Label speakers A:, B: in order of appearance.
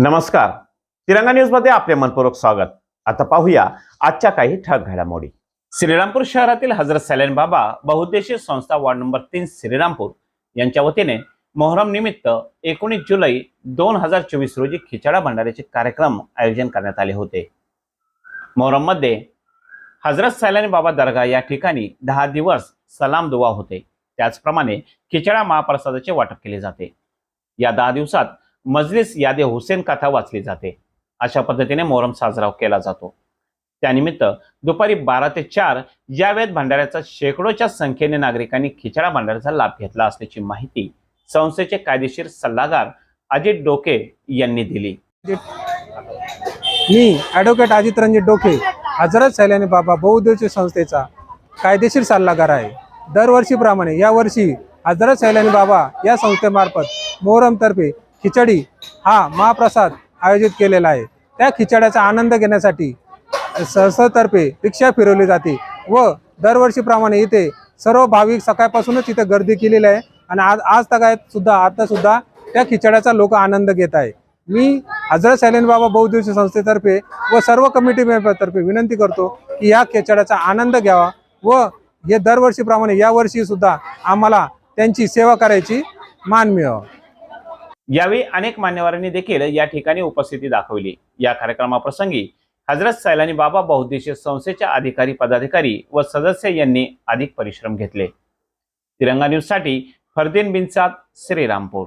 A: नमस्कार. तिरंगा न्यूजमध्ये आपले मनपूर्वक स्वागत. आता पाहूया आजच्या काही ठळक घडामोडी. श्रीरामपूर शहरातील हजरत सॅलेन बाबा बहुउद्देशीय संस्था वार्ड नंबर तीन श्रीरामपूर यांच्या वतीने मोहरम निमित्त एकोणीस जुलै दोन हजार चोवीस रोजी खिचडा भंडाऱ्याचे कार्यक्रम आयोजन करण्यात आले होते. मोहरममध्ये हजरत सॅलेन बाबा दर्गा या ठिकाणी दहा दिवस सलाम दुवा होते. त्याचप्रमाणे खिचडा महाप्रसादाचे वाटप केले जाते. या दहा दिवसात मजलिस यादे हुसेन कथा वाचली जाते. अशा पद्धतीने मोहरम साजरा केला जातो. त्यानिमित्त दुपारी बारा ते चार या वेळेत भंडाऱ्याचा शेकडोच्या संख्येने नागरिकांनी खिचडा भंडाऱ्याचा लाभ घेतला असल्याची माहिती संस्थेचे कायदेशीर सल्लागार अजित डोके यांनी दिली.
B: मी ॲडव्होकेट अजित रणजित डोके हजरत सैलानी बाबा बहुउद्देशीय संस्थेचा कायदेशीर सल्लागार आहे. दरवर्षीप्रमाणे यावर्षी हजरत सैलानी बाबा या संस्थेमार्फत मोहरमतर्फे खिचडी हा महाप्रसाद आयोजित केलेला आहे. त्या खिचड्याचा आनंद घेण्यासाठी सहसतर्फे रिक्षा फिरवली जाते व दरवर्षीप्रमाणे इथे सर्व भाविक सकाळपासूनच इथे गर्दी केलेली आहे आणि आज आज तगायत सुद्धा आता सुद्धा त्या खिचड्याचा लोक आनंद घेत आहे. मी हजरत सैलेन बाबा बहुदिवसीय संस्थेतर्फे व सर्व कमिटी मेंबरतर्फे विनंती करतो की या खिचड्याचा आनंद घ्यावा व हे दरवर्षीप्रमाणे यावर्षी सुद्धा आम्हाला त्यांची सेवा करायची मान मिळावा.
A: यावेळी अनेक मान्यवरांनी देखील या ठिकाणी उपस्थिती दाखवली. या कार्यक्रमाप्रसंगी हजरत सैलानी बाबा बहुद्देशीय संस्थेच्या अधिकारी पदाधिकारी व सदस्य यांनी अधिक परिश्रम घेतले. तिरंगा न्यूजसाठी फरदीन बिनसाद श्रीरामपूर.